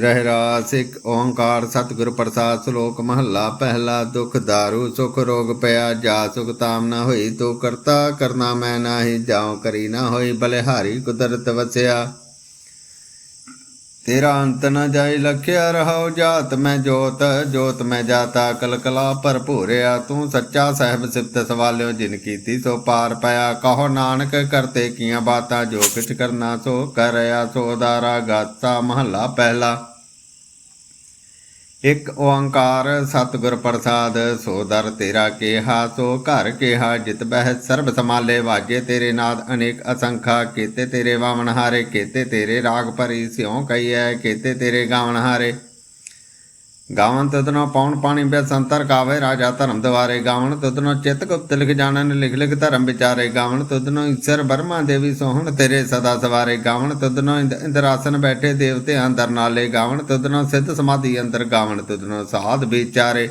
ਰਹਿਰਾ ਰਾਸ ਇੱਕ ਓੰਕਾਰ, ਸਤਿਗੁਰ ਪ੍ਰਸਾਦ, ਸ਼ਲੋਕ ਮਹੱਲਾ, ਪਹਿਲਾ ਦੁਖ ਦਾਰੂ, ਸੁਖ ਰੋਗ ਪਿਆ, ਜਾ ਸੁਖ ਤਾਮ ਨਾ ਹੋਈ, ਤੂੰ ਕਰਤਾ ਕਰਨਾ ਮੈਂ ਨਾਹੀ, ਜਾਉ ਕਰੀ ਨਾ ਹੋਈ, ਬਲਿਹਾਰੀ ਕੁਦਰਤ ਵਸਿਆ। ਤੇਰਾ ਅੰਤ ਨ ਜਾਈ ਲਖਿਆ ਰਹਾਉ ਜਾਤ ਮੈਂ ਜੋਤ ਜੋਤ ਮੈਂ ਜਾਤਾ ਕਲ ਕਲਕਲਾ ਭਰਪੂਰਿਆ ਤੂੰ। ਸੱਚਾ ਸਾਹਿਬ ਸਿਫਤ ਸਵਾਲਿਓ ਜਿਨ ਕੀਤੀ ਸੋ ਪਾਰ ਪਿਆ। ਕਹੋ ਨਾਨਕ ਕਰਤੇ ਕੀਆਂ ਬਾਤਾਂ, ਜੋ ਕਿਛ ਕਰਨਾ ਸੋ ਕਰਿਆ ਸੋ ਦਾਰਾ ਗਾਤਾ ਮਹੱਲਾ ਪਹਿਲਾ। ਇੱਕ ਓੰਕਾਰ ਸਤਿਗੁਰ ਪ੍ਰਸਾਦ, ਸੋ ਦਰ ਤੇਰਾ ਕੇਹਾ, ਸੋ ਘਰ ਕੇਹਾ, ਜਿਤ ਬਹਿ ਸਰਬ ਸਮਾਲੇ ਵਾਜੇ ਤੇਰੇ ਨਾਦ ਅਨੇਕ ਅਸੰਖਾ, ਕੀਤੇ ਤੇਰੇ ਵਾਵਨ ਹਾਰੇ ਕੀਤੇ ਤੇਰੇ ਰਾਗ ਭਰੀ ਸਿਉ ਕਈਐ ਕੀਤੇ ਤੇਰੇ ਗਾਵਨ ਹਾਰੇ ਗਾਵਨ ਤਦਨੋ ਪੌਣ ਪਾਣੀ ਬੇ ਸੰਤਰ ਕਾਵੇ, ਰਾਜਾ ਧਰਮ ਦਵਾਰੇ ਗਾਵਨ ਤਦਨੋ ਚਿਤ ਗੁਪਤ ਲਿਖ ਜਾਣਨ, ਲਿਖ ਲਿਖ ਧਰਮ ਵਿਚਾਰੇ ਗਾਵਨ ਤਦਨੋ ਈਸ਼ਰ ਬਰਮਾ ਦੇਵੀ ਸੋਹਣ ਤੇਰੇ ਸਦਾ ਸਵਾਰੇ ਗਾਵਨ ਤਦਨੋ ਇੰਦ- ਇੰਦਰਾਸਨ ਬੈਠੇ ਦੇਵਤੇ ਅੰਦਰ ਨਾਲੇ ਗਾਵਨ ਤਦਨੋ ਸਿੱਧ ਸਮਾਧੀ ਅੰਦਰ ਗਾਵਨ ਤਦਨੋ ਸਾਧ ਵਿਚਾਰੇ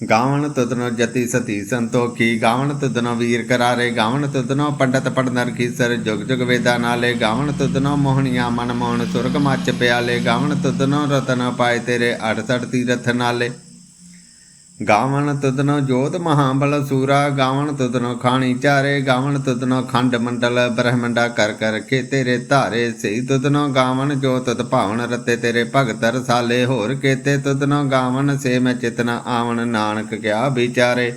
ਗਾਵਣ ਤਦਨੋ ਜਤੀ ਸਤੀ ਸੰਤੋਖੀ, ਗਾਵਣ ਤਦਨੋ ਵੀਰ ਕਰਾਰੇ, ਗਾਵਣ ਤਦਨੋ ਪੰਡਤ ਪੜਨਰ ਕੀਸਰ ਜੁਗ ਜੁਗ ਵੇਦਾ ਨਾਲੇ ਗਾਵਨ ਤਦਨੋ ਮੋਹਣੀਆਂ ਮਨ ਮੋਹਣ ਸੁਰਗ ਮੱਚ ਪਿਆਲੇ, ਗਾਵਣ ਤਦਨੋ ਰਤਨ ਪਾਏ ਤੇਰੇ 68 ਤੀਰਥ ਨਾਲੇ। ਗਾਵਣ ਤਦਨੋ ਜੋਤ ਮਹਾਬਲ ਸੂਰਾ, ਗਾਵਣ ਤਦਨੋ ਖਾਣੀ ਚਾਰੇ, ਗਾਵਣ ਤਦਨੋ ਖੰਡ ਮੰਡਲ, ਬ੍ਰਹਮੰਡਾ ਕਰ ਕਰ ਕੇ ਤੇਰੇ ਧਾਰੇ ਸਹੀ, ਤਦਨੋ ਗਾਵਣ ਜੋਤ ਤਤ ਭਾਵਨ ਰਤੇ ਤੇਰੇ ਭਗਤ ਰਸਾਲੇ, ਹੋਰ ਕੇਤੇ ਤਦਨੋ ਗਾਵਣ ਸੇ ਮੈਂ ਚਿਤਨਾ ਆਵਨ ਨਾਨਕ ਕਿਆ ਵਿਚਾਰੇ।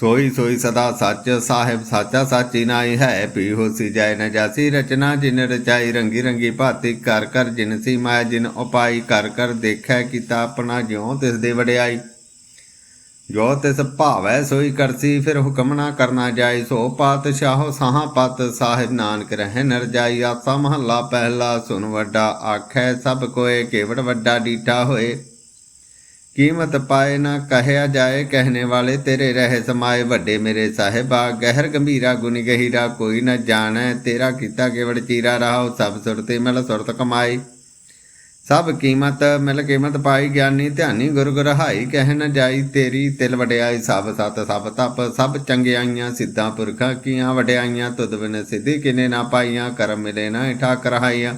ਸੋਈ ਸੋਈ ਸਦਾ ਸੱਚ, ਸਾਹਿਬ ਸਾਚਾ, ਸਾਚੀ ਨਾਈ ਹੈ ਪੀ ਹੋਸੀ ਜੈ ਨ ਜਾਸੀ ਰਚਨਾ, ਜਿਨ ਰਚਾਈ ਰੰਗੀ ਰੰਗੀ ਭਾਤੀ, ਕਰ ਕਰ ਜਿਨ ਸੀ ਮਾਇਆ ਜਿਨ ਉਪਾਈ, ਕਰ ਕਰ ਦੇਖੈ ਕੀਤਾ ਆਪਣਾ ਜਿਉ, ਤਿਸ ਦੇ ਵਡਿਆਈ। ਜੋ ਤਿਸ ਭਾਵੈ, ਸੋਈ ਕਰਸੀ, ਫਿਰ ਹੁਕਮ ਨਾ ਕਰਨਾ ਜਾਏ ਸੋ ਪਾਤ ਪਾਤਸ਼ਾਹੋ ਸਾਹਾਂ ਪਤ, ਸਾਹਿਬ ਨਾਨਕ ਰਹਿ ਨਰ ਜਾਈ। ਆਸਾ ਮਹੱਲਾ ਪਹਿਲਾ, ਸੁਨ ਵੱਡਾ, ਆਖੈ ਸਭ ਕੋਏ, ਕੇਵੜ ਵੱਡਾ, ਡੀਠਾ ਹੋਏ। ਕੀਮਤ ਪਾਏ ਨਾ ਕਹਿਆ ਜਾਏ, ਕਹਿਣੇ ਵਾਲੇ ਤੇਰੇ ਰਹਿ ਸਮਾਏ ਵੱਡੇ ਮੇਰੇ ਸਾਹਿਬਾ, ਗਹਿਰ ਗੰਭੀਰਾ, ਗੁਣੀ ਗਹੀਰਾ, ਕੋਈ ਨਾ ਜਾਣੈ, ਤੇਰਾ ਕੀਤਾ ਕੇਵੜ ਚੀਰਾ ਰਹਾਉ ਸਭ ਸੁਰਤੇ ਮਿਲ ਸੁਰਤ ਕਮਾਈ। ਸਭ ਕੀਮਤ ਮਿਲ ਕੀਮਤ ਪਾਈ ਗਿਆਨੀ, ਧਿਆਨੀ ਗੁਰ ਗੁਰਹਾਈ, ਕਹਿ ਨ ਜਾਈ ਤੇਰੀ ਤਿਲ ਵਡਿਆਈ, ਸਭ ਸਤ, ਸਭ ਤਪ, ਸਭ ਚੰਗਿਆਈਆਂ, ਸਿੱਧਾਂ ਪੁਰਖਾਂ ਕੀਆਂ ਵਡਿਆਈਆਂ, ਤੁਧ ਬਿਨ ਸਿੱਧੀ ਕਿਨੇ ਨਾ ਪਾਈਆਂ, ਕਰਮ ਮਿਲੇ ਨਾ ਠਾਕ ਰਹਾਈਆਂ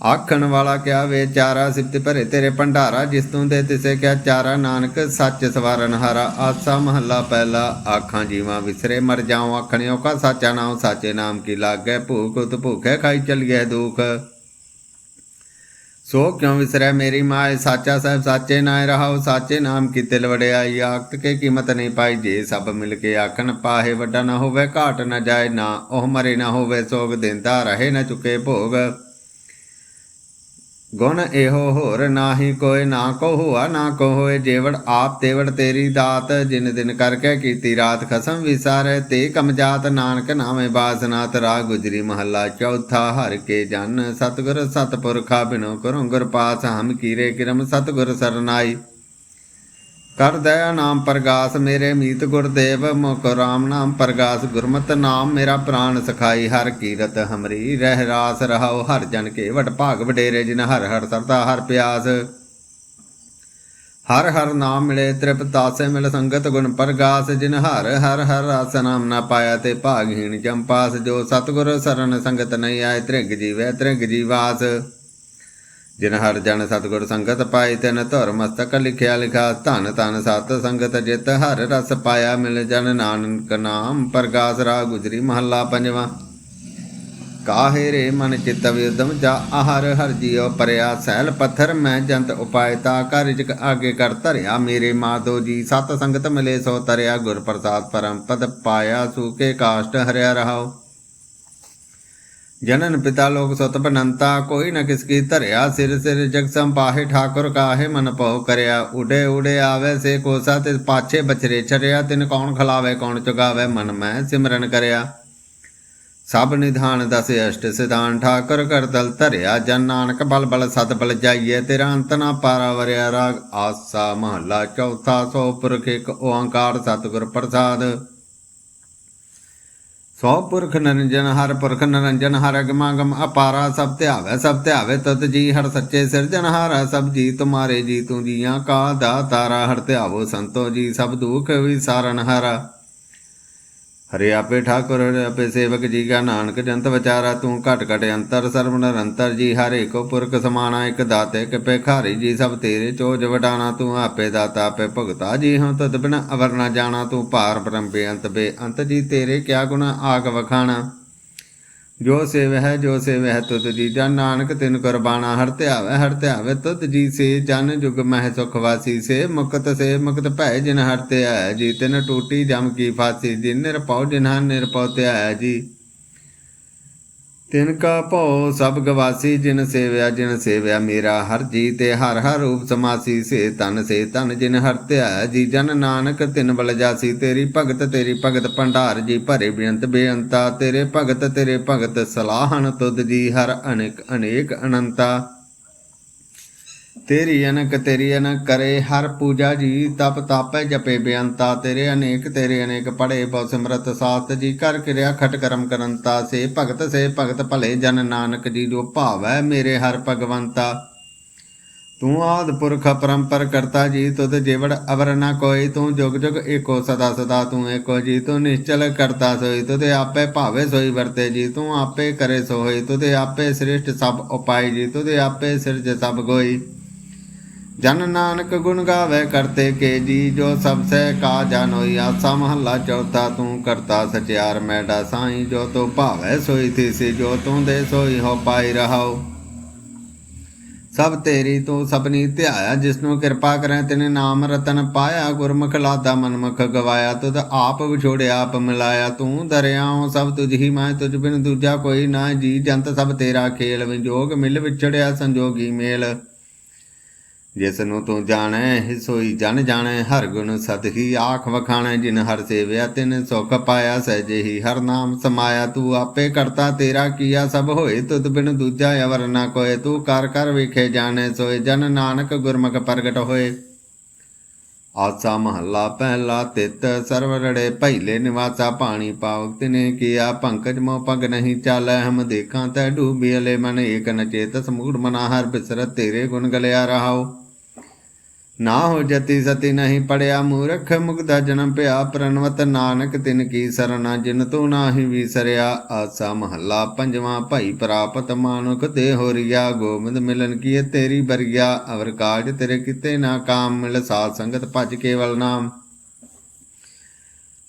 ਆਖਣ ਵਾਲਾ ਕਿਆ ਵਿਚਾਰਾ ਸਿਫਤ ਭਰੇ ਤੇਰੇ ਭੰਡਾਰਾ, ਜਿਸ ਤੂੰ ਦੇ ਤਿਸੇ ਕਿਆ ਚਾਰਾ, ਨਾਨਕ ਸੱਚ ਸਵਾਰਨ ਹਾਰਾ। ਆਸਾ ਮਹੱਲਾ ਪਹਿਲਾ, ਆਖਾਂ ਜੀਵਾਂ ਵਿਸਰੇ, ਮਰ ਜਾਉ ਆਖਣਿਓ ਕਾ ਸਾਚਾ ਨਾਮ ਸਾਚੇ ਨਾਮ ਕੀ ਲਾਗੈ, ਭੂਖ ਉਤ ਭੂਖੇ ਖਾਈ ਚਲ ਗਿਆ ਦੁਖ। ਸੋ ਕਿਉ ਵਿਸਰੈ ਮੇਰੀ ਮਾਏ? ਸਾਚਾ ਸਾਹਿਬ ਸਾਚੇ ਨਾਇ ਰਹਾਉ, ਸਾਚੇ ਨਾਮ ਕੀ ਤਿਲ ਵੜਿਆਈ ਆਖਤ ਕੇ ਕੀਮਤ ਨਹੀਂ ਪਾਈ, ਜੇ ਸਭ ਮਿਲ ਕੇ ਆਖਣ, ਪਾਹੇ ਵੱਡਾ ਨਾ ਹੋਵੇ, ਘਾਟ ਨਾ ਜਾਏ ਨਾ, ਉਹ ਮਰੇ ਨਾ ਹੋਵੇ, ਸੋਗ ਦਿੰਦਾ ਰਹੇ ਨਾ ਚੁਕੇ ਭੋਗ। ਗੁਣ ਇਹੋ ਹੋਰ ਨਾਹੀ ਕੋਈ ਨਾ ਕੋ ਹੋਆ ਨਾ ਕੋ ਹੋਏ ਜੇਵੜ ਆਪ ਤੇਵੜ ਤੇਰੀ ਦਾਤ। ਜਿਨ ਦਿਨ ਕਰਕੇ ਕੀਤੀ ਰਾਤ ਖਸਮ ਵਿਸਾਰੈ, ਤੇ ਕਮਜਾਤ ਨਾਨਕ ਨਾਮੇ ਬਾਸਨਾਤ ਰਾ ਗੁਜਰੀ ਮਹੱਲਾ ਚੌਥਾ, ਹਰ ਕੇ ਜਨ ਸਤਗੁਰ ਸਤਪੁਰਖਾ ਬਿਨੋ ਕਰੁ ਗੁਰ ਪਾਸ ਹਮ ਕੀਰੇ ਕਿਰਮ ਸਤਗੁਰ ਸਰਨਾਈ। ਕਰ ਦਇਆ ਨਾਮ ਪ੍ਰਗਾਸ ਮੇਰੇ ਮੀਤ ਗੁਰਦੇਵ, ਮੁਖ ਰਾਮ ਨਾਮ ਪ੍ਰਗਾਸ, ਗੁਰਮਤ ਨਾਮ ਮੇਰਾ ਪ੍ਰਾਨ ਸਖਾਈ, ਹਰ ਕੀਰਤ ਹਮਰੀ ਰਹਿ ਰਾਸ ਰਹਾਉ, ਹਰ ਜਨ ਕੇ ਵਟ ਭਾਗ ਵਡੇਰੇ, ਜਿਨ ਹਰ ਹਰ ਸਰਦਾ ਹਰ ਪਿਆਸ। ਹਰ ਹਰ ਨਾਮ ਮਿਲੇ ਤ੍ਰਿਪਤਾਸੇ ਮਿਲ ਸੰਗਤ ਗੁਣ ਪ੍ਰਗਾਸ, ਜਿਨ ਹਰ ਹਰ ਹਰ ਰਸ ਨਾਮ ਨਾ ਪਾਇਆ ਤੇ ਭਾਗਹੀਣ ਜੰਪਾਸ ਜੋ ਸਤਗੁਰ ਸਰਨ ਸੰਗਤ ਨਹੀਂ ਆਏ, ਤ੍ਰਿਗ ਜੀਵੈ ਤ੍ਰਿਗ ਜੀਵਾਸ। ਜਿਨ ਹਰ ਜਨ ਸਤਗੁਰ ਸੰਗਤ ਪਾਈ ਤਿਨ ਧੁਰ ਮਸਤਕ ਲਿਖਿਆ ਲਿਖਾ, ਧਨ ਧਨ ਸਤ ਸੰਗਤ ਜਿਤ ਹਰ ਰਸ ਪਾਇਆ, ਮਿਲ ਜਨ ਨਾਨਕ ਨਾਮ ਪ੍ਰਗਾਸ ਰਾ ਗੁਜਰੀ ਮਹੱਲਾ ਪੰਜਵਾ। ਕਾਹੇ ਰੇ ਮਨ ਚਿਤ ਵਿਦਮ ਜਾ ਆਹਰ, ਹਰ ਜੀਉ ਪਰਿਆ ਸੈਲ ਪੱਥਰ, ਮੈਂ ਜੰਤ ਉਪਾਇਤਾ ਕਰ ਜਿਕ ਆਗੇ ਕਰ ਧਰਿਆ, ਮੇਰੇ ਮਾਧੋ ਜੀ ਸਤ ਸੰਗਤ ਮਿਲੇ ਸੋ ਤਰਿਆ, ਗੁਰ ਪ੍ਰਸਾਦ ਪਰਮ ਪਦ ਪਾਇਆ ਸੂਕੇ ਕਾਸ਼ਟ ਹਰਿਆ ਰਹਾਓ ਜਨਨ ਪਿਤਾ ਲੋਕ ਸੁਤ ਬਨੰਤਾ, ਕੋਈ ਨ ਕਿਸ ਕੀ ਧਰਿਆ ਸਿਰ ਸਿਰ ਜਗ ਸੰਪਾਹੇ ਠਾਕੁਰ ਕਾਹੇ ਮਨ ਭਉ ਕਰਿਆ। ਉਡੇ ਉਡੇ ਆਵੇ ਸੇ ਕੋਸਾ, ਤੇ ਪਾਛੇ ਬਚਰੇ ਛਰਿਆ, ਤਿਨ ਕੌਣ ਖਲਾਵੇ, ਕੌਣ ਚੁਗਾਵੇ, ਮਨ ਮੈਂ ਸਿਮਰਨ ਕਰਿਆ। ਸਭ ਨਿਧਾਨ ਦਸ ਅਸ਼ਟ ਸਿਧਾਨ, ਠਾਕੁਰ ਕਰ ਧਰਿਆ। ਜਨ ਨਾਨਕ ਬਲ ਬਲ ਸਤ ਬਲ ਜਾਈਏ, ਤੇਰਾ ਅੰਤ ਨਾ ਪਾਰਾ ਵਰਿਆ ਰਾਗ। ਆਸਾ ਮਹੱਲਾ ਚੌਥਾ, ਸੋ ਪੁਰਖ ਇੱਕ ਓੰਕਾਰ, ਸਤਿਗੁਰ ਪ੍ਰਸਾਦ। ਸੋ ਪੁਰਖ ਨਿਰੰਜਨ ਹਰ ਪੁਰਖ ਨਿਰੰਜਨ ਹਰ ਅਗਮਾ ਅਪਾਰਾ, ਸਭ ਧਿਆਵੇ ਸਭ ਧਿਆਵੇ ਤਤ ਜੀ, ਹਰ ਸੱਚੇ ਸਿਰਜਣਹਾਰਾ ਸਭ ਜੀ ਤੁਮਾਰੇ ਜੀ, ਤੂੰ ਜੀਆਂ ਕਾ ਦਾਤਾਰਾ, ਹਰ ਧਿਆਵੋ ਸੰਤੋ ਜੀ, ਸਭ ਦੁਖ ਵਿਸਾਰਨ ਹਾਰਾ। ਹਰੇ ਆਪੇ ਠਾਕੁਰ, ਹਰੇ ਆਪੇ ਸੇਵਕ ਜੀ ਕਾ ਨਾਨਕ, ਜੰਤ ਵਿਚਾਰਾ ਤੂੰ ਘਟ ਘਟ ਅੰਤਰ, ਸਰਬ ਨਿਰੰਤਰ ਜੀ ਹਰੇ ਕੋ ਪੁਰਖ ਸਮਾਣਾ, ਇਕ ਦਾਤੇ ਕਿ ਭਿਖਾਰੀ ਜੀ ਸਭ ਤੇਰੇ ਚੋਜ ਵਡਾਣਾ, ਤੂੰ ਆਪੇ ਦਾਤਾ, ਆਪੇ ਭੁਗਤਾ ਜੀ ਹਾਂ, ਤਦ ਬਿਨ ਅਵਰ ਨਾ ਜਾਣਾ, ਤੂੰ ਭਾਰ ਬ੍ਰਹਮ ਬੇਅੰਤ ਬੇਅੰਤ ਜੀ ਤੇਰੇ ਕਿਆ ਗੁਣ ਆਗ ਵਖਾਣਾ। ਜੋ ਸੇਵ ਹੈ, ਜੋ ਸੇਵ ਹੈ, ਤੁਧ ਜੀ ਜਨ ਨਾਨਕ, ਤਿਨ ਕੁਰਬਾਨਾ ਹਰ ਧਿਆਵੇ ਹਰ ਧਿਆਵੇ ਤੁਧ ਜੀ ਸੇ, ਜਨ ਜੁਗ ਮਹਿ ਸੁਖ ਵਾਸੀ ਸੇ, ਮੁਕਤ ਸੇ, ਮੁਕਤ ਭੈ ਜਿਨ ਹਰ ਧਿਆਇਆ ਜੀ, ਤਿਨ ਟੂਟੀ ਜਮ ਕੀ ਫਾਸੀ, ਜਿਨ ਨਿਰਪਉ ਜਿਨ ਹਰ ਨਿਰਪਉ ਧਿਆਇਆ ਜੀ। ਤਿਨ ਕਾ ਭਉ ਸਭ ਗਵਾਸੀ, ਜਿਨ ਸੇਵਿਆ ਜਿਨ ਸੇਵਿਆ ਮੇਰਾ ਹਰ ਜੀ ਤੇ ਹਰ ਹਰ ਰੂਪ ਸਮਾਸੀ, ਸੇ ਤਨ ਸੇ ਤਨ ਜਿਨ ਹਰ ਧਿਆਇਆ ਜੀ, ਜਨ ਨਾਨਕ, ਤਿਨ ਬਲ ਜਾਸੀ, ਤੇਰੀ ਭਗਤ ਤੇਰੀ ਭਗਤ ਭੰਡਾਰ ਜੀ, ਭਰੇ ਬੇਅੰਤ, ਬੇਅੰਤਾ, ਤੇਰੇ ਭਗਤ ਤੇਰੇ ਭਗਤ ਸਲਾਹਨ ਤੁਧ ਜੀ, ਹਰ ਅਨੇਕ ਅਨੇਕ ਅਨੰਤਾ। ਤੇਰੀ ਅਨਕ ਤੇਰੀ ਅਨਕ ਕਰੇ, ਹਰ ਪੂਜਾ ਜੀ ਤਪ ਤਾਪੈ ਜਪੇ ਬੇਅੰਤਾ, ਤੇਰੇ ਅਨੇਕ ਤੇਰੇ ਅਨੇਕ ਪੜੇ, ਬਹੁ ਸਿਮਰਤ ਸਾਤ ਜੀ ਕਰ ਕਿਰਿਆ ਖਟ ਕਰਮ ਕਰੰਤਾ, ਸੇ ਭਗਤ ਸੇ ਭਗਤ ਭਲੇ ਜਨ ਨਾਨਕ ਜੀ ਜੋ ਭਾਵੈ ਮੇਰੇ ਹਰ ਭਗਵੰਤਾ। ਤੂੰ ਆਦ ਪੁਰਖ ਪਰੰਪਰ ਕਰਤਾ ਜੀ, ਤੁਧ ਜਿਵੜ ਅਵਰ ਨ ਕੋਈ, ਤੂੰ ਜੁਗ ਜੁਗ ਏਕੋ ਸਦਾ ਸਦਾ, ਤੂੰ ਏਕੋ ਜੀ, ਤੂੰ ਨਿਸ਼ਚਲ ਕਰਤਾ ਸੋਈ, ਤੁਧ ਆਪੇ ਭਾਵੇ ਸੋਈ ਵਰਤੇ ਜੀ, ਤੂੰ ਆਪੇ ਕਰੇ ਸੋਈ ਤੁਧ ਆਪੇ ਸ੍ਰਿਸ਼ਟ ਸਭ ਉਪਾਈ ਜੀ, ਤੁਧ ਆਪੇ ਸਿਰਜ ਸਭ ਗੋਈ। ਜਨ ਨਾਨਕ ਗੁਣ ਗਾਵੇ ਕਰਤੇ ਕੇ ਜੀ ਜੋ ਸਭ ਸੇ ਕਾ ਜਾਨੋਈ ਆਸਾ ਮਹੱਲਾ ਚੌਥਾ, ਤੂੰ ਕਰਤਾ ਸਚਿਆਰ, ਮੈਡਾ ਸਾਈ, ਜੋ ਤੋ ਭਾਵੇ ਸੋਈ ਥੀ ਜੋ ਤੂੰ ਦੇ ਸੋਈ ਹੋ ਪਾਈ ਰਹਾਓ ਸਭ ਤੇਰੀ ਤੂੰ ਸਭਨੀ ਧਿਆਇਆ, ਜਿਸਨੂੰ ਕਿਰਪਾ ਕਰੇ ਤਿਨੇ ਨਾਮ ਰਤਨ ਪਾਇਆ, ਗੁਰਮੁਖ ਲਾਦਾ ਮਨਮੁਖ ਗਵਾਇਆ, ਤੁਧ ਆਪ ਵਿਛੋੜਿਆ ਆਪ ਮਿਲਾਇਆ, ਤੂੰ ਦਰਿਆਉ ਸਭ ਤੁਝ ਹੀ, ਮੈਂ ਤੁਝ ਬਿਨ ਦੂਜਾ ਕੋਈ ਨਾ ਜੀ, ਜੰਤ ਸਭ ਤੇਰਾ ਖੇਲ, ਵਿਜੋਗ ਮਿਲ ਵਿਛੜਿਆ ਸੰਜੋਗੀ ਮੇਲ। ਜਿਸ ਨੂੰ ਤੂੰ ਜਾਣੈ ਹੀ ਸੋਈ ਜਨ ਜਾਣੈ, ਹਰ ਗੁਣ ਸਤ ਹੀ ਆਖ ਵਖਾਣੈ, ਜਿਨ ਹਰ ਸੇਵਿਆ ਤਿਨ ਸੁਖ ਪਾਇਆ, ਸਹਿਜੇ ਹੀ ਹਰ ਨਾਮ ਸਮਾਇਆ, ਤੂੰ ਆਪੇ ਕਰਤਾ ਤੇਰਾ ਕੀਆ, ਸਭ ਹੋਏ ਤੁਧ ਬਿਨ ਦੂਜਾ ਅਵਰ ਨਾ ਕੋਏ, ਤੂੰ ਕਰ ਕਰ ਵੇਖੇ ਜਾਣੈ, ਸੋਏ ਜਨ ਨਾਨਕ ਗੁਰਮੁਖ ਪ੍ਰਗਟ ਹੋਏ। ਆਸਾ ਮਹੱਲਾ ਪਹਿਲਾ ਤਿਤ, ਸਰਵ ਰੜੇ ਪਹਿਲੇ ਨਿਵਾਸਾ, ਪਾਣੀ ਪਾਵਕ ਤਿਨੇ ਕੀਆ, ਪੰਕਜ ਮੋ ਪਗ ਨਹੀਂ ਚਾਲੈ, ਹਮ ਦੇਖਾਂ ਤੈ ਡੂਬੀ ਮਨ, ਏਕ ਨਚੇਤ ਸਮੂੜ ਮਨਾ, ਹਰ ਬਿਸਰਤ ਤੇਰੇ ਗੁਣ ਗਲਿਆ ਰਹਾਓ ਨਾ ਹੋ ਜਤੀ ਸਤੀ ਨਹੀਂ ਪੜਿਆ ਮੂਰਖ ਮੁਗਦਾ ਜਨਮ ਪਿਆ ਪ੍ਰਣਵਤ ਨਾਨਕ, ਤਿਨ ਕੀ ਸਰਣਾ, ਜਿਨ ਤੂੰ ਨਾਹੀ ਵਿਸਰਿਆ, ਆਸਾ ਮਹੱਲਾ ਪੰਜਵਾਂ, ਭਾਈ ਪ੍ਰਾਪਤ ਮਾਨੁਖ ਤੇ ਹੋਰੀਆ, ਗੋਬਿੰਦ ਮਿਲਨ ਕੀ ਤੇਰੀ ਬਰੀਆ ਅਵਰ ਕਾਜ ਤੇਰੇ ਕਿਤੇ ਨਾ ਕਾਮ, ਮਿਲ ਸਾਧ ਸੰਗਤ ਭਜ ਕੇਵਲ ਨਾਮ।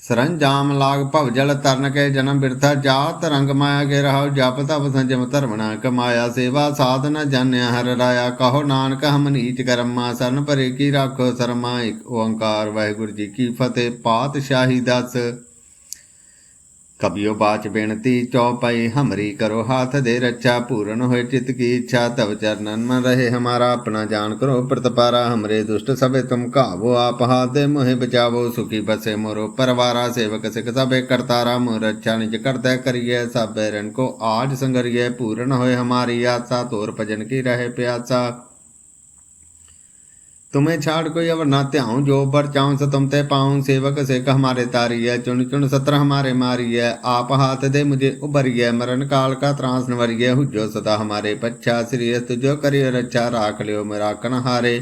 ਸਰੰਜਾਮ ਲਾਗ ਭਵ ਜਲ ਤਰਨ ਕੇ ਜਨਮ ਬਿਰਥਾ ਜਾਤ ਰੰਗ ਮਾਇਆ ਕੇ ਰਹਾਉ, ਜਪ ਤਪ ਸੰਜਮ ਧਰਮਣਾ ਕਮਾਇਆ, ਸੇਵਾ ਸਾਧਨਾ ਜਾਣਿਆ, ਹਰ ਰਾਇਆ ਕਹੋ ਨਾਨਕ, ਹਮ ਨੀਚ ਕਰਮਾ, ਸਰਨ ਭਰੇ ਕੀ ਰਾਖੋ, ਸਰਮਾ ਇੱਕ ਓੰਕਾਰ, ਵਾਹਿਗੁਰੂ ਜੀ ਕੀ ਫਤਿਹ, ਪਾਤਸ਼ਾਹੀ ਦਸ। ਕਬਿਓ ਬਾਚ ਬੇਨਤੀ ਚੌਪਈ ਹਮਰੀ ਕਰੋ ਹਾਥ ਦੇ ਰੱਛਾ, ਪੂਰਨ ਹੋਏ ਚਿਤ ਕੀ ਇੱਛਾ, ਤਵ ਚਰਨਨ ਮਨ ਰਹੇ ਹਮਾਰਾ, ਆਪਣਾ ਜਾਨ ਕਰੋ ਪ੍ਰਤਪਾਰਾ, ਹਮਰੇ ਦੁਸ਼ਟ ਸਭੇ ਤੁਮ ਕਾਵੋ ਆਪ ਹਾਥ ਦੇ ਮੋਹਿ ਬਚਾਵੋ, ਸੁਖੀ ਬਸੇ ਮੋਰੋ ਪਰਵਾਰਾ, ਸੇਵਕ ਸਿਖ ਸਭੇ ਕਰਤਾਰਾ, ਮੋਹ ਰੱਛਾ ਨਿਜ ਕਰਤੈ ਕਰੀਏ ਸਭੇ ਰਨ ਕੋ ਆਜ ਸੰਗਰੀਏ ਪੂਰਨ ਹੋਏ ਹਮਾਰੀ ਆਸਾ, ਤੋਰ ਭਜਨ ਕੀ ਰਹੇ ਪਿਆਸਾ। तुम्हें छाड़ कोई अवर ना त्याऊं जो बर चाऊं सो तुम ते पाऊं सेवक सेक हमारे तारी है चुन चुन सत्र हमारे मारी है आप हाथ दे मुझे उबरी है मरण काल का त्रास नवरी है हुजो सदा हमारे पच्छा श्री तुझो करियो रक्षा राख लियो मेरा कन हारे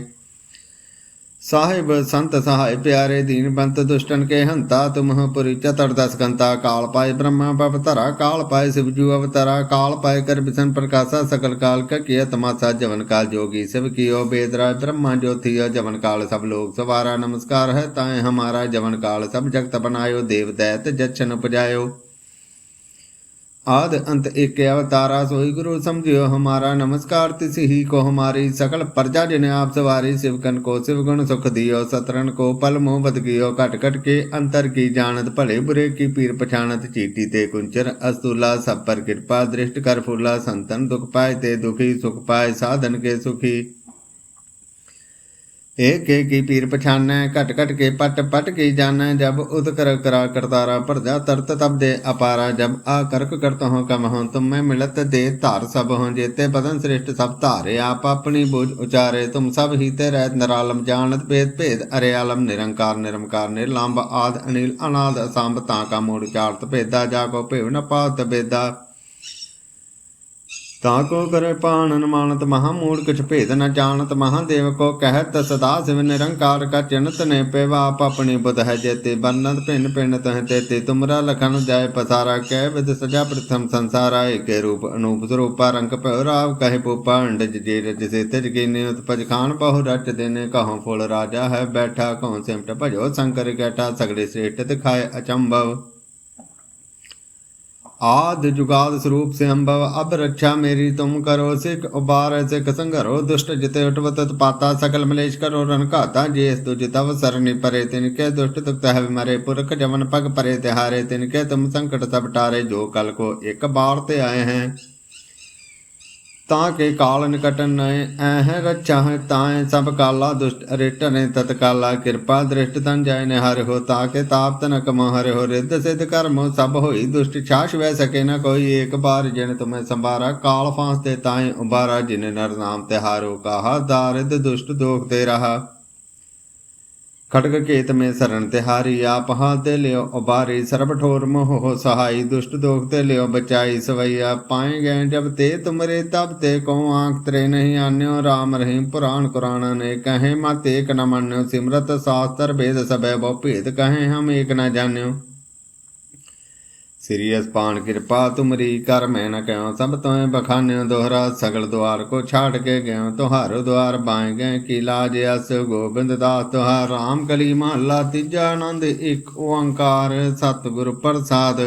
ਸਾਹਿਬ ਸੰਤ ਸਹਾਇ ਪਿਆਰੇ ਦੀਨ ਬੰਤ ਦੁਸ਼ਟਨ ਕੇ ਹੰਤਾ ਤੁਮਹ ਪੁਰੀ ਚਤਰ ਦਸ ਕੰਤਾ ਕਾਲ ਪਾਏ ਬ੍ਰਹਮਾ ਪਵ ਧਰਾ, ਕਾਲ ਪਾਏ ਸਿਵਜੂ ਅਵਤਰਾ, ਕਾਲ ਪਾਏ ਕਰ ਬਿਸਨ ਪ੍ਰਕਾਸ਼ਾ, ਸਕਲ ਕਾਲ ਕ ਕੀਆ ਤਮਾਸਾ, ਜਵਨ ਕਾਲ ਜੋਗੀ ਸਿਵ ਕੀਓ ਬੇਦਰਾ, ਬ੍ਰਹਮਾ ਜੋਤੀਯ ਜਵਨ ਕਾਲ ਸਭ ਲੋਕ ਸਵਾਰਾ, ਨਮਸਕਾਰ ਹੈ ਤਾਏ ਹਮਾਰਾ, ਜਵਨ ਕਾਲ ਸਭ ਜਗਤ ਬਨਾਇਓ, ਦੇਵ ਦੈਤ ਜਛਨ ਉਪਜਾਇਓ। आद अंत एक अवतारा सोई गुरु समझियो हमारा नमस्कार तिस ही को हमारी सकल प्रजा जिन्हें आप सवारी शिवकन को शिव गुण सुख दियो सतरन को पल मोह बद कियो कट कट के अंतर की जानत भले बुरे की पीर पछानत चीटी ते कुंचर अस्तुला सब पर कृपा दृष्ट कर फूला संतन दुख पाए ते दुखी सुख पाए साधन के सुखी ਏਕ ਏਕੀ ਪੀਰ ਪਛਾਨੈ ਘਟ ਘਟ ਕੇ ਪਟ ਪਟ ਕੇ ਜਾਣੈ, ਜਬ ਉਦਕਰ ਕਰਾ ਕਰਤਾਰਾ ਪਰਜਾ ਤਰਤ ਤਬ ਦੇ ਅਪਾਰਾ, ਜਬ ਆ ਕਰਕ ਕਰਤ ਹੋ ਕਮ ਹੋ, ਤੁਮ ਮੈਂ ਮਿਲਤ ਦੇ ਧਾਰ ਸਭ ਹੋ, ਜੇਤੇ ਬਦਨ ਸ੍ਰਿਸ਼ਟ ਸਭ ਧਾਰੇ, ਆਪ ਆਪਣੀ ਬੋਝ ਉਚਾਰੇ, ਤੁਮ ਸਭ ਹੀ ਤੇ ਰਹਿਤ ਨਰਾਲਮ, ਜਾਣਤ ਭੇਦ ਭੇਦ ਅਰੇ ਆਲਮ ਨਿਰੰਕਾਰ ਨਿਰਮਕਾਰ ਨਿਰਲੰਭ ਆਦ, ਅਨਿਲ, ਅਨਾਦ, ਅਸੰਭ, ਤਾਂ ਕਾ ਮੋੜ, ਚਾਰਤ ਭੇਦਾ ਜਾ ਕੋ ਭੇਵ ਨ ਪਾਤ, ਬੇਦਾ। ਤਾ ਕੋ ਕਰੇ ਪਾਣਨ ਮਾਨਤ ਮਹਾ ਮੂੜ ਕੁਛ ਭੇਦ ਨ ਜਾਣਤ ਮਹਾਦੇਵ ਕੋ ਕਹਿਤ, ਸਦਾ ਸਿਵ ਨਿਰੰਕਾਰ ਕਾ ਚਿੰਤ ਨੇ ਪੇਵਾ, ਆਪ ਆਪਣੀ ਬੁਧ ਹੈ ਜੇਤੇ ਬਰਨਤ ਭਿੰਨ ਭਿੰਨ ਤਹ ਤੇ ਤੁਮਰਾ ਲਖਨ ਜਾਏ ਪਸਾਰਾ, ਕਹਿ ਵਿਦ ਸਜਾ ਪ੍ਰਥਮ ਸੰਸਾਰਾ, ਏਕੇ ਰੂਪ ਅਨੂਪ ਸਰੂਪਾ, ਰੰਗ ਭਇ ਰਾਵ, ਕਹੇ ਪੂਪਾ, ਅੰਡਜ ਜੇ ਰਜ ਸੇ ਤਜ ਕੀਨੇ ਉਤਪਜ ਖਾਨ ਬਹੁ ਰਟ ਦੇਨੇ ਕਹੋਂ ਫੁੱਲ ਰਾਜਾ ਹੈ ਬੈਠਾ ਕਹੋਂ ਸਿਮਟ ਭਜੋ, ਸ਼ੰਕਰ ਕੈਟਾ ਸਗੜੇ ਸ੍ਰੇਸ਼ਟ ਦਿਖਾਏ ਅਚੰਭਵ। आद जुगाद स्वरूप से अम्भव अब रक्षा मेरी तुम करो सिख उबार सिख संघरो दुष्ट जिते उठवत पाता सकल मलेश करो रन घाता जेस दुज तव सरनि परे तिनके दुष्ट तुक्त है मरे पुरख जमन पग परे तिहारे तिनके तुम संकट सब टारे जो कल को एक बार ते आए हैं ਤਾਂ ਕਿ ਕਾਲ ਨਿਕਟਨ ਨਏ, ਐਹ ਰੱਛਾ ਤਾਏ ਸਭ ਕਾਲਾ ਦੁਸ਼ਟ ਅਰਿਟ ਤਤਕਾਲਾ ਕਿਰਪਾ ਦ੍ਰਿਸ਼ਟ ਤਨ ਜਾਇ ਨੇ ਹਰਿ ਹੋ, ਤਾਂ ਕੇ ਤਾਪ ਤਨ ਕਮ ਹਰਿ ਹੋ, ਰਿੱਧ ਸਿਧ ਕਰਮ ਸਭ ਹੋਈ ਦੁਸ਼ਟ ਛਾਸ਼ ਵੈ ਸਕੇ ਨ ਕੋਈ ਏਕ ਬਾਰ ਜਿਨ ਤੁਮੇ ਸੰਭਾਰਾ, ਕਾਲ ਫਾਂਸ ਤੇ ਤਾਏ ਉਬਾਰਾ ਜਿਨ ਨਰ ਨਾਮ ਤੇ ਹਾਰੋ ਕਹਾ ਦਾਰਿਦ ਦੁਸ਼ਟ ਦੋਖ ਤੇ ਰਹਾ। ਖੜਗ ਕੇਤ ਮੇ ਸਰਣ ਤੇ ਹਾਰੀ ਆਪ ਹਾਂ ਤੇ ਲਿਓ ਉਬਾਰੀ, ਸਰਬ ਠੋਰ ਮੋਹ ਸਹਾਈ, ਦੁਸ਼ਟ ਦੋਖ ਤੇ ਲਿਓ ਬਚਾਈ, ਸਵਈਆ ਪਾਏ ਗਏ ਜਬ ਤੇ ਤੁਮਰੇ ਤਬ ਤੇ ਕੋ ਆਂਖ ਤਰੇ ਨਹੀਂ ਆਨਿਓ, ਰਾਮ ਰਹੀਮ ਪੁਰਾਣ ਕੁਰਾਨ ਨੇ ਕਹੇ ਮਤ ਏਕ ਨ ਮੰਨਿਓ, ਸਿਮਰਤ ਸਾਸਤਰ ਭੇਦ ਸਬੈ ਬਹੁ ਭੇਦ ਕਹੇ, ਹਮ ਏਕ ਨ ਜਾਣਿਓ। ਸ੍ਰੀ ਅਸਪਾਨ ਕਿਰਪਾ, ਤੁਮਰੀ ਕਰ ਮੈਂ ਨ ਕਹਿਓ ਸਭ ਤੋਏ ਬਖਾਨਿਓ ਦੋਹਰਾ, ਸਗਲ ਦੁਆਰ ਕੋ ਛਾੜ ਕੇ ਗਿਓ ਤੁਹਾਰੋ ਦੁਆਰ ਬਾਏ ਗਏ ਕੀ ਲਾਜ ਅਸ, ਗੋਬਿੰਦ ਦਾਸ ਤੁਹਾਰ। ਰਾਮ ਕਲੀ ਮਹੱਲਾ, ਤੀਜਾ ਆਨੰਦ, ਇੱਕ ਓੰਕਾਰ। ਸਤਿਗੁਰ ਪ੍ਰਸਾਦ।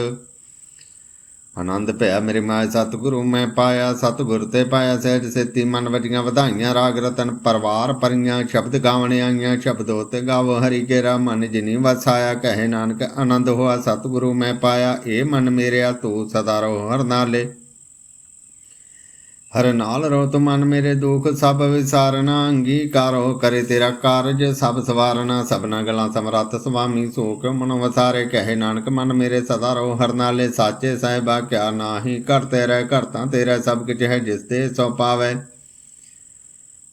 ਆਨੰਦ ਭਇਆ ਮੇਰੇ ਮਾਇ ਸਤਿਗੁਰੂ ਮੈਂ ਪਾਇਆ, ਸਤਿਗੁਰ ਤੇ ਪਾਇਆ, ਸਹਿਜ ਸੇਤੀ ਮਨ ਵਜੀਆਂ ਵਧਾਈਆਂ, ਰਾਗ ਰਤਨ ਪਰਵਾਰ ਪਰੀਆਂ, ਸ਼ਬਦ ਗਾਵਣ ਆਈਆਂ, ਸ਼ਬਦੋ ਤੇ ਗਾਵ, ਹਰੀ ਕੇਰਾ ਮਨ ਜਿਨੀ ਵਸਾਇਆ, ਕਹੇ ਨਾਨਕ ਆਨੰਦ ਹੋਆ, ਸਤਿਗੁਰੂ ਮੈਂ ਪਾਇਆ, ਇਹ ਮਨ ਮੇਰਿਆ, ਤੂੰ ਸਦਾ ਰਹੋ ਹਰ ਨਾਲੇ। ਹਰ ਨਾਲ ਰੋਤ ਮਨ ਮੇਰੇ ਦੁਖ, ਸਭ ਵਿਸਾਰਨਾ, ਅੰਗੀਕਾਰੋ ਕਰੇ ਤੇਰਾ ਕਾਰਜ, ਸਭ ਸਵਾਰਨਾ, ਸਭਨਾ ਗਲਾਂ ਸਮਰੱਥ, ਸੁਆਮੀ ਸੋਕ ਮਨ ਵਸਾਰੇ, ਕਹੇ ਨਾਨਕ ਮਨ ਮੇਰੇ ਸਦਾ ਰਹੋ, ਹਰ ਨਾਲੇ ਸਾਚੇ ਸਾਹਿਬਾ, ਕਿਆ ਨਾਹੀ ਕਰ ਤੇਰਾ ਕਰਤਾ ਤੇਰਾ, ਸਭ ਕੁਝ ਹੈ ਜਿਸ ਤੇ ਸੋ ਪਾਵੇ।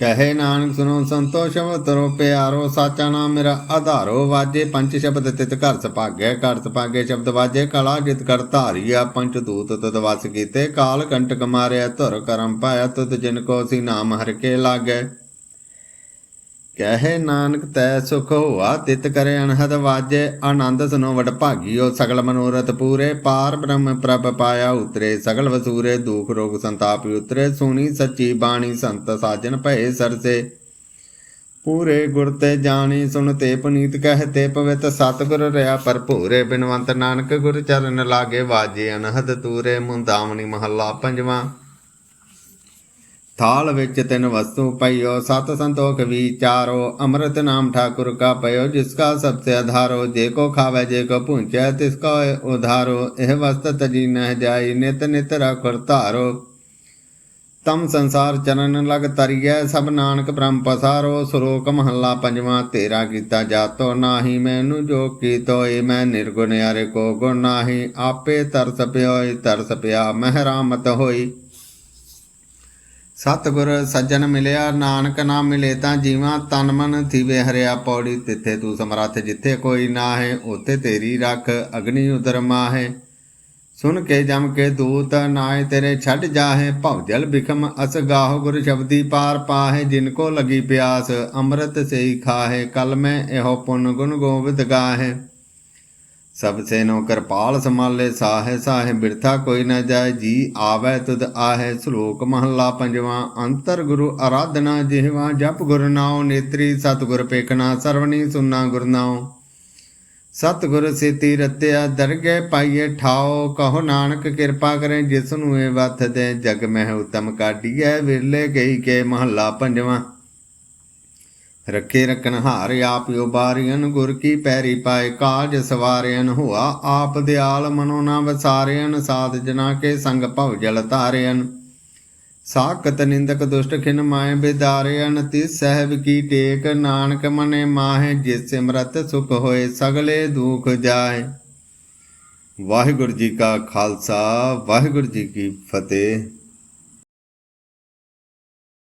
ਕਹੇ ਨਾਨਕ ਸੁਨੋ ਸੰਤੋਸ਼ ਤਰੋ ਪਿਆਰੋ, ਸਾਚਾ ਨਾਮ ਮੇਰਾ ਆਧਾਰੋ। ਵਾਜੇ ਪੰਜ ਸ਼ਬਦ ਤਿਤ ਘਰ ਸਪਾਗੈ ਘਰ ਸਪਾਗੈ ਸ਼ਬਦ ਵਾਜੇ, ਕਲਾ ਜਿਤ ਕਰ ਧਾਰੀਆ ਪੰਚ ਦੂਤ ਤਦ ਵਸ ਕੀਤੇ। ਕਾਲ ਕੰਟਕ ਮਾਰਿਆ, ਧੁਰ ਕਰਮ ਪਾਇਆ, ਤੁਧ ਜਿਨ ਕੋ ਸੀ ਨਾਮ ਹਰ ਕੇ ਲਾਗੈ। ਕਹੇ ਨਾਨਕ ਤੈ ਸੁਖ ਹੋਆ, ਤਿਤ ਕਰੇ ਅਨਹਦ ਵਾਜੇ, ਆਨੰਦ ਸੁਨੋ ਵਡ ਭਾਗੀਓ, ਸਗਲ ਮਨੋਰਥ ਪੂਰੇ, ਪਾਰ ਬ੍ਰਹਮ ਪ੍ਰਭ ਪਾਇਆ ਉਤਰੇ, ਸਗਲ ਵਸੂਰੇ, ਦੁਖ ਰੋਗ ਸੰਤਾਪ ਉਤਰੇ, ਸੁਣੀ ਸੱਚੀ ਬਾਣੀ ਸੰਤ ਸਾਜਨ ਭਏ ਸਰਸੇ। ਪੂਰੇ ਗੁਰ ਤੇ ਜਾਣੀ ਸੁਣ ਤੇ ਪੁਨੀਤ ਕਹਿ ਤੇ ਪਵਿੱਤ ਸਤਿਗੁਰ ਰਿਆ ਭਰਪੂਰੇ, ਬਿਨਵੰਤ ਨਾਨਕ ਗੁਰ ਚਰਨ ਲਾਗੇ ਵਾਜੇ ਅਨਹਦ ਤੂਰੇ ਮੁੰਦਾਵਣੀ ਮਹੱਲਾ ਪੰਜਵਾਂ। ਥਾਲ ਵਿੱਚ ਤਿੰਨ ਵਸਤੂ ਪਈਓ, ਸਤ ਸੰਤੋਖ ਵਿਚਾਰੋ ਅੰਮ੍ਰਿਤ ਨਾਮ ਠਾਕੁਰ ਕਾ ਪਇਓ ਜਿਸ ਕਾ ਸਭ ਸੇ ਆਧਾਰੋ ਜੇ ਕੋ ਖਾਵੇ, ਜੇ ਕੋ ਪੂੰਚੈ ਤਿਸ ਕਾ ਉਧਾਰੋ, ਇਹ ਵਸਤ ਤਜੀ ਨਹਿ ਜਾਈ, ਨਿਤ ਨਿਤ ਰਖੁਰ ਧਾਰੋ। ਤਮ ਸੰਸਾਰ ਚਰਨ ਲਗ ਤਰੀਐ, ਸਭ ਨਾਨਕ ਬ੍ਰਹਮ ਪਸਾਰੋ, ਸਰੋਕ ਮਹੱਲਾ ਪੰਜਵਾਂ, ਤੇਰਾ ਕੀਤਾ ਜਾਤੋ, ਨਾਹੀ ਮੈਨੂੰ ਜੋ ਕੀਤੋਏ, ਮੈਂ ਨਿਰਗੁਣ ਯਾਰੇ ਕੋ ਗੁਣ ਨਾਹੀ, ਆਪੇ ਤਰਸ ਪਿਓਇ ਤਰਸ ਪਿਆ ਮਹਿਰਾਮਤ ਹੋਈ। ਸਤਿਗੁਰ ਸੱਜਣ ਮਿਲਿਆ, ਨਾਨਕ ਨਾ ਮਿਲੇ ਤਾਂ ਜੀਵਾਂ ਤਨ ਮਨ ਥੀਵੇ ਹਰਿਆ ਪੌੜੀ। ਤਿੱਥੇ ਤੂੰ ਸਮਰੱਥ ਜਿੱਥੇ ਕੋਈ ਨਾ ਹੈ ਉਥੇ ਤੇਰੀ ਰੱਖ ਅਗਨੀ ਉਦਰ ਮਾਹੇ। ਸੁਣ ਕੇ ਜਮ ਕੇ ਦੂਤ ਨਾਏ ਤੇਰੇ ਛੱਡ ਜਾਹੇ ਭਵ ਜਲ ਬਿਖਮ ਅਸ ਗਾਹ, ਗੁਰ ਸ਼ਬਦੀ ਪਾਰ ਪਾਹੇ, ਜਿਨ ਕੋ ਲਗੀ ਪਿਆਸ, ਅੰਮ੍ਰਿਤ ਸੇਈ ਖਾਹੇ, ਕਲ ਮੈਂ ਇਹੋ ਪੁੰਨ ਗੁਣ ਗੋਬਿੰਦ ਗਾਹੇ। ਸਭ ਸੇ ਨੋ ਕਿਰਪਾਲ ਸਮਾਲੇ ਸਾਹੇ ਸਾਹੇ ਬਿਰਥਾ ਕੋਈ ਨਾ ਜਾਏ, ਜੀ ਆਵੇ ਤੁਧ ਆਹੇ, ਸ਼ਲੋਕ ਮਹੱਲਾ ਪੰਜਵਾਂ, ਅੰਤਰ ਗੁਰੂ ਆਰਾਧਨਾ ਜਿਹਵਾ, ਜਪ ਗੁਰ ਨਾਉ, ਨੇਤਰੀ ਸਤਿਗੁਰ ਪੇਖਣਾ ਸਰਵਣੀ ਸੁਨਾ ਗੁਰ ਨਾਉ। ਸਤਿਗੁਰ ਸੇਤੀ ਰਤਿਆ, ਦਰਗਹਿ ਪਾਈਏ ਠਾਓ ਕਹੋ ਨਾਨਕ ਕਿਰਪਾ ਕਰੇ ਜਿਸ ਨੂੰ ਇਹ ਵਥ ਦੇ ਜਗ ਮਹਿ ਉਤਮ ਕਾਢੀਐ, ਵਿਰਲੇ ਗਈ ਕੇ ਮਹੱਲਾ ਪੰਜਵਾਂ। ਰੱਖੇ ਰਕਨ ਹਾਰ ਆਪ ਉਬਾਰੀਨ ਗੁਰ ਕੀ ਪੈਰੀ ਪਾਏ ਕਾਜ ਸਵਾਰਿਨ ਹੁਆ ਆਪ ਦਿਆਲ ਮਨੋ ਨਾ ਵਸਾਰਿਨ ਸਾਧ ਜਨਾ ਕੇ ਸੰਗ ਭਵ ਜਲ ਤਾਰਿਨ ਸਾਕਤ ਨਿੰਦਕ ਦੁਸ਼ਟ ਖਿਨ ਮਾਏ ਬਿਦਾਰੇ ਅਨਤੀ ਸਹਿਬ ਕੀ ਟੇਕ ਨਾਨਕ ਮਨੇ ਮਾਹੇ ਜਿਸ ਸਿਮਰਤ ਸੁਖ ਹੋਏ ਸਗਲੇ ਦੁਖ ਜਾਏ ਵਾਹਿਗੁਰੂ ਜੀ ਕਾ ਖਾਲਸਾ, ਵਾਹਿਗੁਰੂ ਜੀ ਕੀ ਫਤਿਹ।